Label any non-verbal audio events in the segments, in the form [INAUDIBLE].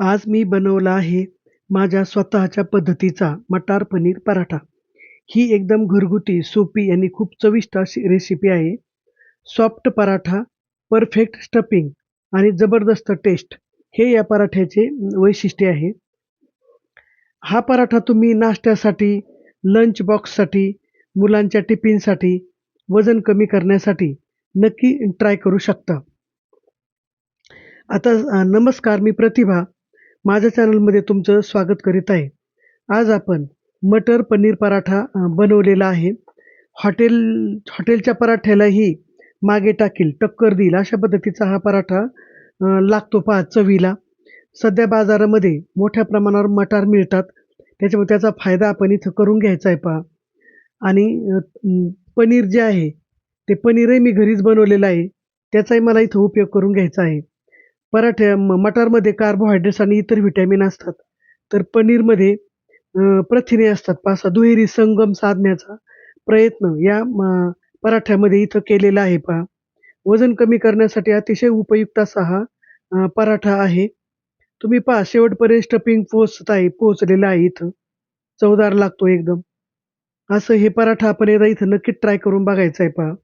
आज मी बनवला आहे माझ्या स्वतःच्या पद्धतीचा मटार पनीर पराठा. ही एकदम घरगुती, सोपी आणि खूप चविष्ट अशी रेसिपी आहे. सॉफ्ट पराठा, परफेक्ट स्टफिंग आणि जबरदस्त टेस्ट हे या पराठ्याचे वैशिष्ट्य आहे. हा पराठा तुम्ही नाश्त्यासाठी, लंच बॉक्ससाठी, मुलांच्या टिफिनसाठी, वजन कमी करण्यासाठी नक्की ट्राय करू शकता. आता नमस्कार मी प्रतिभा माझ्या चॅनलमध्ये तुमचं स्वागत करीत आहे. आज आपण मटर पनीर पराठा बनवलेला आहे. हॉटेल हॉटेलच्या पराठ्यालाही मागे टाकील, टक्कर देईल अशा पद्धतीचा हा पराठा लागतो पहा चवीला. सध्या बाजारामध्ये मोठ्या प्रमाणावर मटार मिळतात. त्याच्यामुळे त्याचा फायदा आपण इथं करून घ्यायचा आहे पहा. आणि पनीर जे आहे, ते पनीरही मी घरीच बनवलेलं आहे. त्याचाही मला इथं उपयोग करून घ्यायचा आहे. पराठ्या म मटारमध्ये कार्बोहायड्रेट्स आणि इतर व्हिटॅमिन असतात. तर पनीरमध्ये प्रथिने असतात. पासा दुहेरी संगम साधण्याचा प्रयत्न या म पराठ्यामध्ये इथं केलेला आहे पहा. वजन कमी करण्यासाठी अतिशय उपयुक्त असा हा पराठा आहे. तुम्ही पहा शेवटपर्यंत स्टपिंग पोचत आहे पोहोचलेलं आहे इथं. चवदार लागतो एकदम. असं हे पराठा आपण एकदा इथं नक्कीच ट्राय करून बघायचं आहे पहा.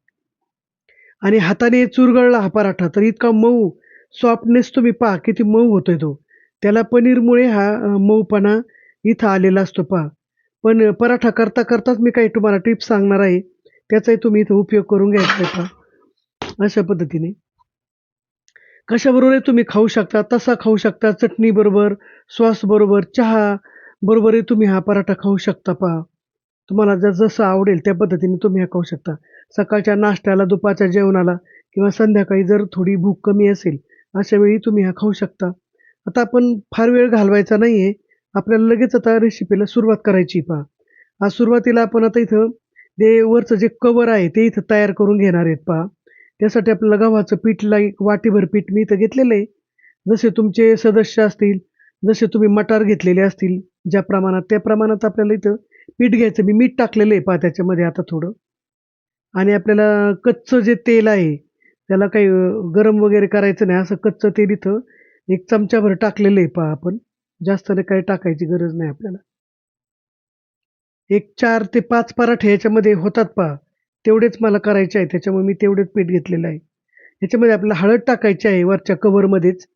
आणि हाताने चुरगळला हा पराठा तर इतका मऊ सॉफ्टनेस तुम्ही पहा किती मऊ होतोय तो. त्याला पनीरमुळे हा मऊपणा इथं आलेला असतो पहा. पण पराठा करता करताच मी काही तुम्हाला टिप्स सांगणार आहे. त्याचाही तुम्ही इथं उपयोग करून घ्यायचा आहे पहा. अशा पद्धतीने. कशाबरोबरही तुम्ही खाऊ शकता, तसा खाऊ शकता, चटणीबरोबर, सॉसबरोबर, चहा बरोबरही तुम्ही हा पराठा खाऊ शकता पहा. तुम्हाला जर जसं आवडेल त्या पद्धतीने तुम्ही हा खाऊ शकता. सकाळच्या नाश्त्याला, दुपारच्या जेवणाला किंवा संध्याकाळी जर थोडी भूक कमी असेल, अशा वेळी तुम्ही हा खाऊ शकता. आता आपण फार वेळ घालवायचा नाही आहे आपल्याला लगेच आता रेसिपीला सुरुवात करायची पहा. आज सुरुवातीला आपण आता इथं ते वरचं जे कवर आहे ते इथं तयार करून घेणार आहेत पहा. त्यासाठी आपल्याला गव्हाचं पीठला एक वाटीभर पीठ मी इथं घेतलेलं आहे. जसे तुमचे सदस्य असतील, जसे तुम्ही मटार घेतलेले असतील ज्या प्रमाणात, त्या प्रमाणात आपल्याला इथं पीठ घ्यायचं. मी मीठ टाकलेलं आहे पहा त्याच्यामध्ये आता थोडं. आणि आपल्याला कच्चं जे तेल आहे, त्याला काही गरम वगैरे करायचं नाही. असं कच्चं तेल इथं एक चमच्याभर टाकलेलं आहे पहा आपण. जास्त नाही काही टाकायची गरज नाही आपल्याला. एक चार ते पाच पराठे याच्यामध्ये होतात पहा. तेवढेच मला करायचे आहे. त्याच्यामुळे मी तेवढेच पीठ घेतलेलं आहे. याच्यामध्ये आपल्याला हळद टाकायची आहे वरच्या कव्हरमध्येच.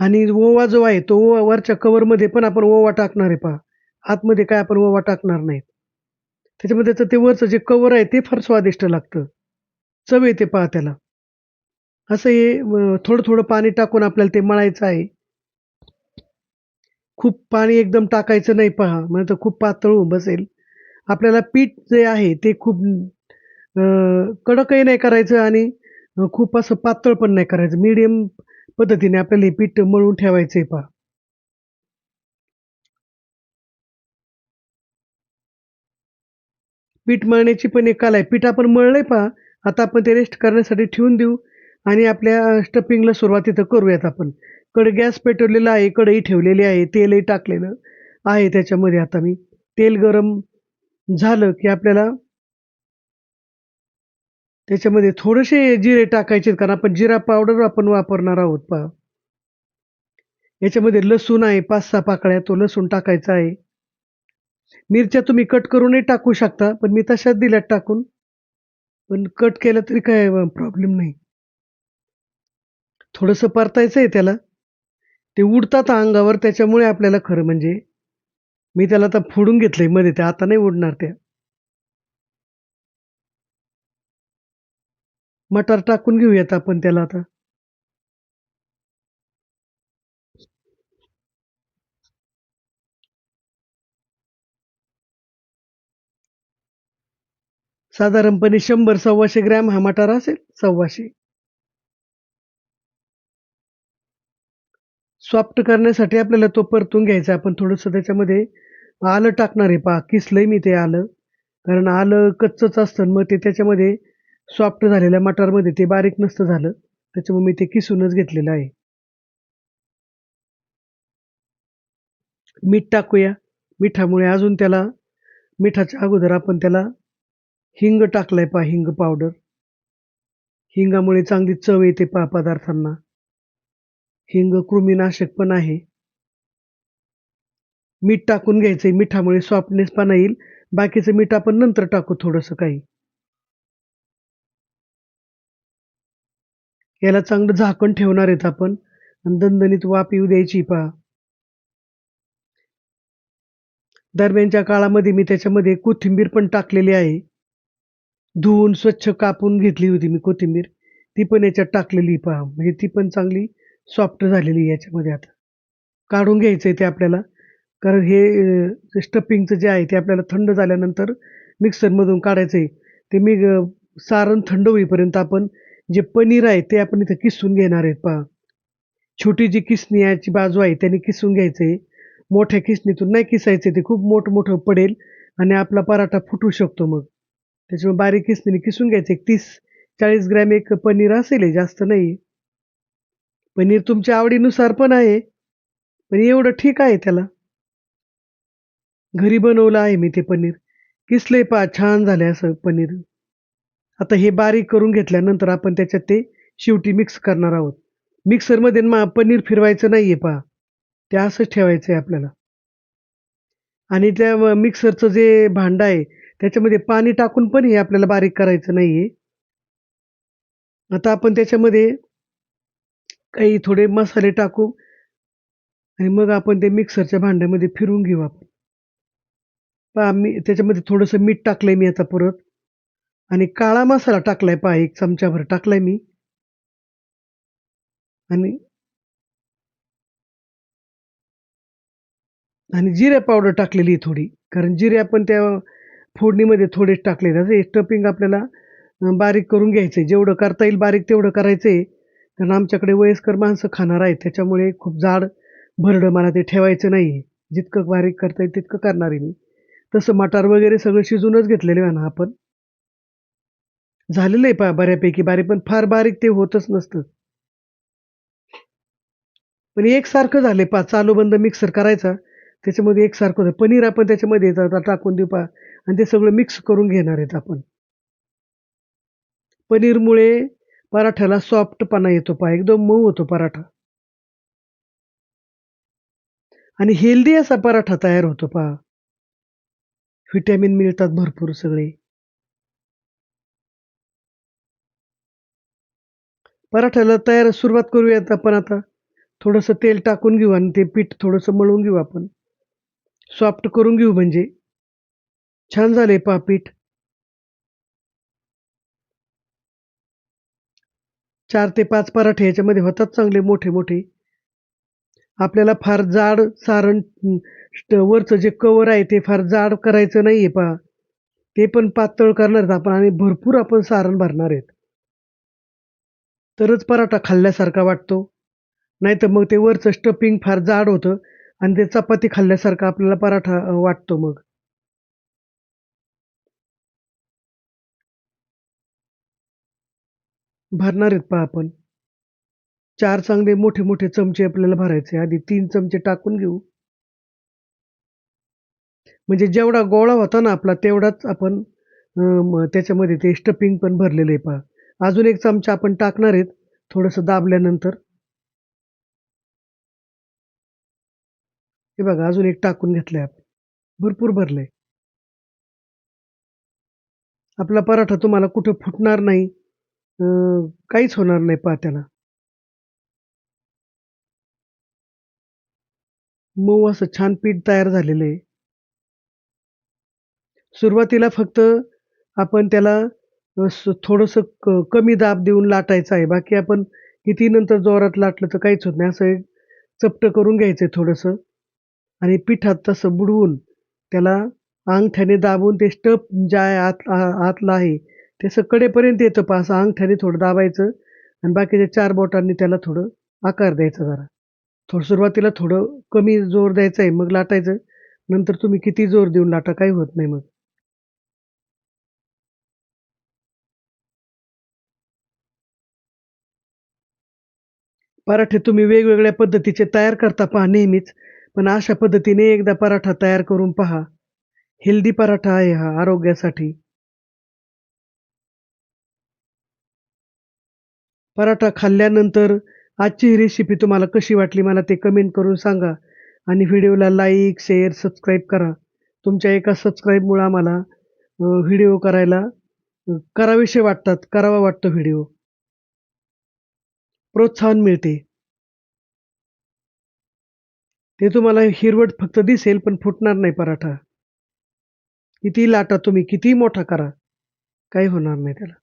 आणि ओवा जो आहे तो ओवा वरच्या कव्हरमध्ये पण आपण ओवा टाकणार आहे पहा. आतमध्ये काय आपण ओवा टाकणार नाहीत. त्याच्यामध्ये त्याचं ते वरचं जे कव्हर आहे ते फार स्वादिष्ट लागतं. चव येते पहा त्याला. असं हे थोडं-थोडं पाणी टाकून आपल्याला ते मळायचं आहे. खूप पाणी एकदम टाकायचं नाही पहा, म्हणजे खूप पातळ होऊन बसेल. आपल्याला पीठ जे आहे ते खूप कडकही नाही करायचं आणि खूप असं पातळ पण नाही करायचं. मीडियम पद्धतीने आपल्याला हे पीठ मळून ठेवायचं आहे पहा. पीठ मळण्याची पण एक कला आहे. पीठ आपण मळलंय पहा. आता आपण ते रेस्ट करण्यासाठी ठेवून देऊ आणि आपल्या स्टफिंगला सुरुवात इथं करूयात आपण. कडे गॅस पेटवलेला आहे, कढई ठेवलेली आहे, तेलही टाकलेलं आहे त्याच्यामध्ये आता मी. तेल गरम झालं की आपल्याला त्याच्यामध्ये थोडेसे जिरे टाकायचे कारण आपण जिरा पावडर आपण वापरणार आहोत पहा. याच्यामध्ये लसूण आहे 5-6 पाकळ्या तो लसूण टाकायचा आहे. मिरच्या तुम्ही कट करूनही टाकू शकता, पण मी तशाच दिल्यात टाकून. पण कट केलं तरी काय प्रॉब्लेम नाही. थोडंसं परतायचं आहे त्याला. ते उडतात अंगावर त्याच्यामुळे आपल्याला खरं म्हणजे मी त्याला आता फोडून घेतलंयमध्ये ते आता नाही उडणार त्या. मटार टाकून घेऊयात आपण त्याला आता. साधारणपणे शंभर सव्वाशे ग्रॅम हा मटार असेल 125. सॉफ्ट करण्यासाठी आपल्याला तो परतून घ्यायचा. आपण थोडंसं त्याच्यामध्ये आलं टाकणार आहे पहा. किसलंय मी ते आलं. कारण आलं कच्चंच असतं आणि मग ते त्याच्यामध्ये सॉफ्ट झालेल्या मटारमध्ये ते बारीक नसतं झालं. त्याच्यामुळे मी ते किसूनच घेतलेलं आहे. मीठ टाकूया. मिठामुळे अजून त्याला मिठाच्या अगोदर आपण त्याला हिंग टाकलाय पहा हिंग पावडर. हिंगामुळे चांगली चव येते पहा पदार्थांना. हिंग कृमीनाशक पण आहे. मीठ टाकून घ्यायचंय मिठामुळे सॉफ्टनेस पण येईल. बाकीचं मीठ आपण नंतर टाकू थोडंसं काही. याला चांगलं झाकण ठेवणार आहेत आपण. दणदणीत वाफ येऊ द्यायची पहा. दरम्यानच्या काळामध्ये मी त्याच्यामध्ये कोथिंबीर पण टाकलेली आहे. धुवून स्वच्छ कापून घेतली होती मी कोथिंबीर. ती पण याच्यात टाकलेली पहा. म्हणजे ती पण चांगली सॉफ्ट झालेली आहे याच्यामध्ये आता. काढून घ्यायचं आहे ते आपल्याला. कारण हे स्टपिंगचं जे आहे ते आपल्याला थंड झाल्यानंतर मिक्सरमधून काढायचं आहे ते मी सारण थंड होईपर्यंत आपण जे पनीर आहे ते आपण इथं किसून घेणार आहेत पहा. छोटी जी किसण्याची बाजू आहे त्याने किसून घ्यायचं आहे मोठ्या किसणीतून नाही किसायचं ते. खूप मोठं मोठं पडेल आणि आपला पराठा फुटू शकतो मग. त्याच्यामुळे बारीक किसणीने किसून घ्यायचं. एक तीस चाळीस ग्रॅम एक पनीर असेल हे, जास्त नाही. पनीर तुमच्या आवडीनुसार पण आहे पण एवढं ठीक आहे त्याला. घरी बनवलं आहे मी ते पनीर. किसले पहा छान झाले असं पनीर. आता हे बारीक करून घेतल्यानंतर आपण त्याच्यात ते शेवटी मिक्स करणार आहोत. मिक्सरमध्ये मा पनीर फिरवायचं नाही आहे पहा ते असंच ठेवायचं आहे आपल्याला. आणि त्या मिक्सरचं जे भांडं आहे त्याच्यामध्ये पाणी टाकून पण हे आपल्याला बारीक करायचं नाहीये. आता आपण त्याच्यामध्ये काही थोडे मसाले टाकू आणि मग आपण ते मिक्सरच्या भांड्यामध्ये फिरून घेऊ आपण. पहा मी त्याच्यामध्ये थोडंसं मीठ टाकलंय मी आता परत. आणि काळा मसाला टाकलाय पहा एक चमचाभर टाकलाय मी. आणि आणि जिरे पावडर टाकलेली आहे थोडी. कारण जिरे आपण त्या फोडणीमध्ये थोडेच टाकले त्याचं स्टफिंग आपल्याला बारीक करून घ्यायचंय जेवढं करता येईल बारीक तेवढं करायचं. आहे कारण आमच्याकडे वयस्कर माणसं खाणार आहेत. त्याच्यामुळे खूप जाड भरडं मला ते ठेवायचं नाही. जितकं बारीक करता येईल तितकं करणार आहे मी. तसं मटार वगैरे सगळं शिजूनच घेतलेले आहे ना आपण. झालेलं आहे पहा बऱ्यापैकी बारीक पण फार बारीक ते होतच नसतं. पण एकसारखं झाले पा चालू बंद मिक्सर करायचा. त्याच्यामध्ये एकसारखं होतं. पनीर आपण त्याच्यामध्ये टा- टाकून देऊ पहा आणि ते सगळं मिक्स करून घेणार आहेत आपण. पनीरमुळे पराठ्याला सॉफ्टपणा येतो पहा. एकदम मऊ होतो पराठा. आणि हेल्दी असा पराठा तयार होतो पहा. व्हिटॅमिन मिळतात भरपूर सगळे. पराठ्याला तयार सुरुवात करूयात आपण आता. थोडंसं तेल टाकून घेऊ आणि ते पीठ थोडंसं मळून घेऊ आपण. सॉफ्ट करून घेऊ म्हणजे. छान झाले पहा पीठ. चार ते पाच पराठे याच्यामध्ये होतात चांगले मोठे मोठे. आपल्याला फार जाड सारण स्ट- वरचं जे कवर आहे ते फार जाड करायचं नाहीये पहा ते पण पातळ करणार आहेत आपण आणि भरपूर आपण सारण भरणार आहेत. तरच पराठा खाल्ल्यासारखा वाटतो. नाही तर मग ते वरचं स्टफिंग फार जाड होतं. आणि ते चपाती खाल्ल्यासारखा आपल्याला पराठा वाटतो मग. भरणार आहेत पहा आपण. चार चांगले मोठे मोठे चमचे आपल्याला भरायचे. आधी तीन चमचे टाकून घेऊ. म्हणजे जेवढा गोळा होता ना आपला तेवढाच आपण त्याच्यामध्ये ते स्टपिंग पण भरलेलं आहे पहा. अजून एक चमचा आपण टाकणार आहेत थोडंसं दाबल्यानंतर. हे बघा अजून एक टाकून घेतलंय आपण. भरपूर भरलंय. आपला पराठा तुम्हाला कुठे फुटणार नाही काहीच होणार नाही पहा त्याला मऊ असं छान पीठ तयार झालेलं आहे. सुरुवातीला फक्त आपण त्याला थोडंसं कमी दाब देऊन लाटायचं आहे. बाकी आपण किती नंतर जोरात लाटलं तर काहीच होत नाही. असं एक चपटं करून घ्यायचंय थोडंसं. आणि पिठात तसं बुडवून त्याला अंगठ्याने दाबून ते स्टप ज्या आहे आत आतला आतलं आहे. ते असं कडेपर्यंत येतं पहा असं अंगठ्याने थोडं दाबायचं आणि बाकीच्या चार बोटांनी त्याला थोडं आकार द्यायचा जरा. थोडं सुरुवातीला थोडं कमी जोर द्यायचा आहे मग लाटायचं. नंतर तुम्ही किती जोर देऊन लाटा काही होत नाही मग. पराठे तुम्ही वेगवेगळ्या पद्धतीचे तयार करता पहा नेहमीच. पण अशा पद्धतीने एकदा पराठा तयार करून पहा. हेल्दी पराठा आहे हा आरोग्यासाठी. पराठा खाल्ल्यानंतर आजची ही रेसिपी तुम्हाला कशी वाटली मला ते कमेंट करून सांगा आणि व्हिडिओला लाईक शेअर सबस्क्राईब करा. तुमच्या एका सबस्क्राईबमुळं आम्हाला व्हिडिओ करायला कराविषयी करावेसे वाटतात करावा वाटतो व्हिडिओ प्रोत्साहन मिळते. ते तुम्हाला हिरवट फक्त दिसेल पण फुटणार नाही पराठा. किती लाटा तुम्ही किती मोठा करा. काही होणार नाही त्याला.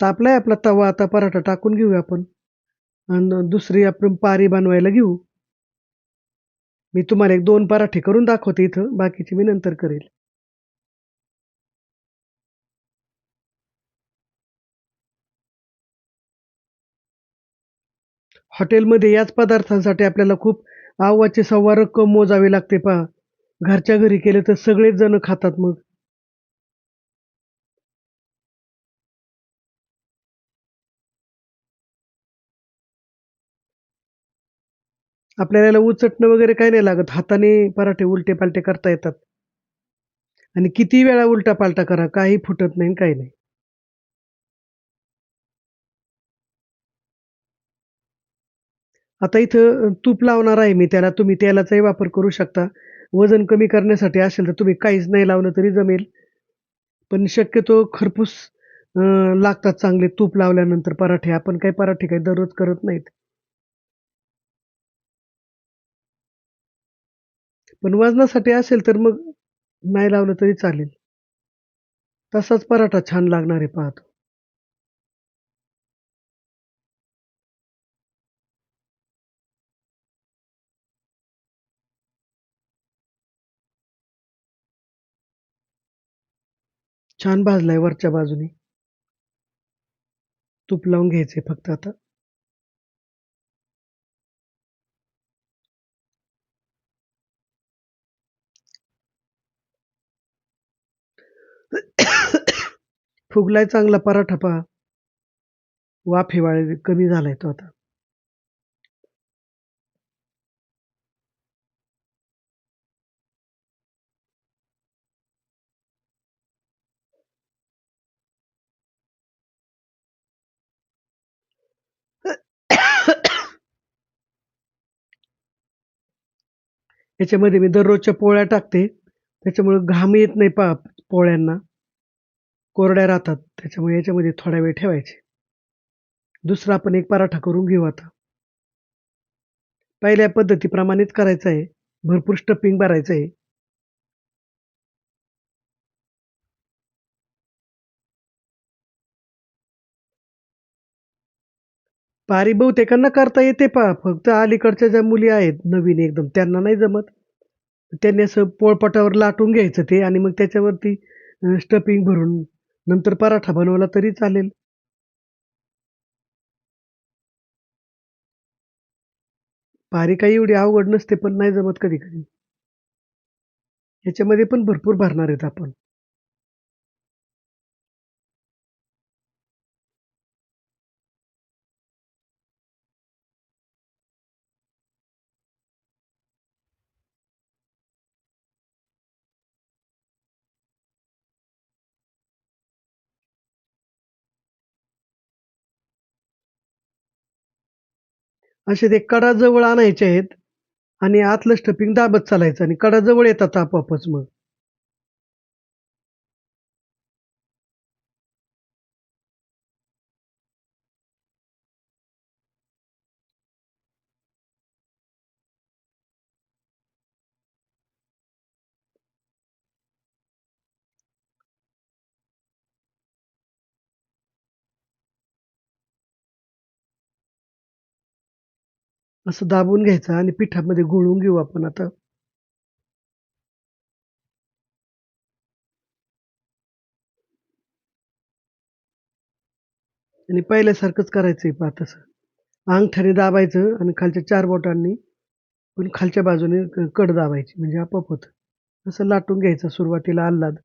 तापलाय आपला तवा आता पराठा टाकून घेऊया आपण. आणि दुसरी आपण पारी बनवायला घेऊ. मी तुम्हाला एक दोन पराठे करून दाखवते इथं बाकीचे मी नंतर करेल. हॉटेलमध्ये याच पदार्थांसाठी आपल्याला खूप आव्वाचे सव्वा रक्कम मोजावी लागते पहा. घरच्या घरी केले तर सगळेच जण खातात मग. आपल्याला याला उचटणं वगैरे काही नाही लागत. हाताने पराठे उलटे पालटे करता येतात. आणि किती वेळा उलटा पालटा करा काही फुटत नाही काही नाही. आता इथं तूप लावणार आहे मी त्याला. तुम्ही तेलाचाही वापर करू शकता. वजन कमी करण्यासाठी असेल तर तुम्ही काहीच नाही लावलं तरी जमेल. पण शक्यतो खरपूस अं, लागतात चांगले तूप लावल्यानंतर पराठे. आपण काही पराठे काही दररोज करत नाहीत. पण वजनासाठी असेल तर मग नाही लावलं तरी चालेल. तसाच पराठा छान लागणार आहे पाहतो. छान भाजलाय वरच्या बाजूने. तूप लावून घ्यायचे फक्त आता. [COUGHS] फुगलाय चांगला पराठा पहा. वाफेवाळे कमी झालाय तो आता. याच्यामध्ये मी दररोजच्या पोळ्या टाकते. त्याच्यामुळे घाम येत नाही पा पोळ्यांना. कोरड्या राहतात त्याच्यामुळे याच्यामध्ये थोडा वेळ ठेवायचे. दुसरा आपण एक पराठा करून घेऊ आता. पहिल्या पद्धतीप्रमाणेच करायचं आहे. भरपूर स्टपिंग भरायचं आहे. पारी बहुतेकांना करता येते पा फक्त अलीकडच्या ज्या मुली आहेत नवीन एकदम त्यांना नाही जमत. त्यांनी असं पोळपाटावर लाटून घ्यायचं ते आणि मग त्याच्यावरती स्टफिंग भरून नंतर पराठा बनवला तरी चालेल. पारी काही एवढी अवघड नसते पण नाही जमत कधी कधी याच्यामध्ये पण भरपूर भरणार आहेत आपण. असे ते कडा जवळ आणायचे आहेत आणि आतलं स्टफिंग दाबत चालायचं आणि कडा जवळ येतात आपोआपच मग. असं दाबून घ्यायचं आणि पिठामध्ये घोळून घेऊ आपण आता. आणि पहिल्यासारखंच करायचंय पहा तसं अंगठ्याने दाबायचं आणि खालच्या चार बोटांनी पण खालच्या बाजूने कड दाबायची म्हणजे आपोआप होतं. असं लाटून घ्यायचं सुरुवातीला आल्हाद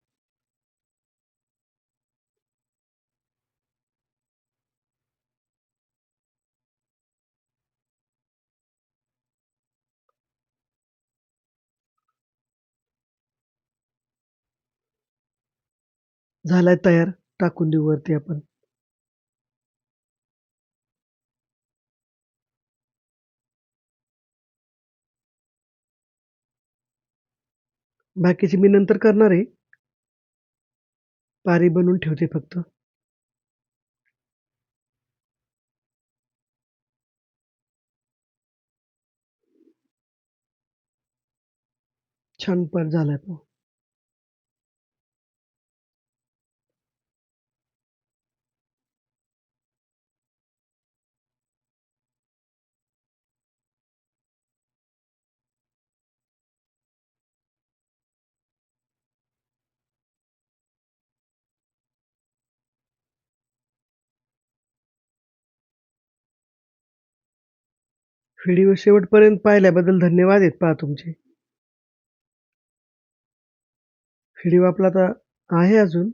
झालाय तयार. टाकून देऊ वरती आपण. बाकीची मी नंतर करणार आहे. पारी बनवून ठेवते फक्त. छान पार झालाय तो. व्हिडिओ शेवटपर्यंत पाहिल्याबद्दल धन्यवाद आहेत पहा तुमचे. व्हिडिओ आपला आता आहे अजून.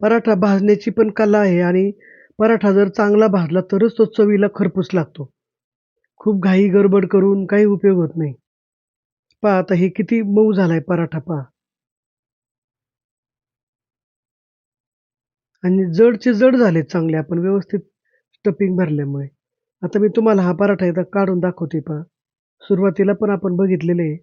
पराठा भाजण्याची पण कला आहे आणि पराठा जर चांगला भाजला तरच तो चवीला खरपूस लागतो. खूप घाई गडबड करून काही उपयोग होत नाही. पहा आता हे किती मऊ झालाय पराठा पहा. आणि जडचे जड झालेत चांगले आपण व्यवस्थित स्टपिंग भरल्यामुळे. आता मी तुम्हाला हा पराठा एकदा काढून दाखवते पहा. सुरुवातीला पण आपण बघितलेले आहे.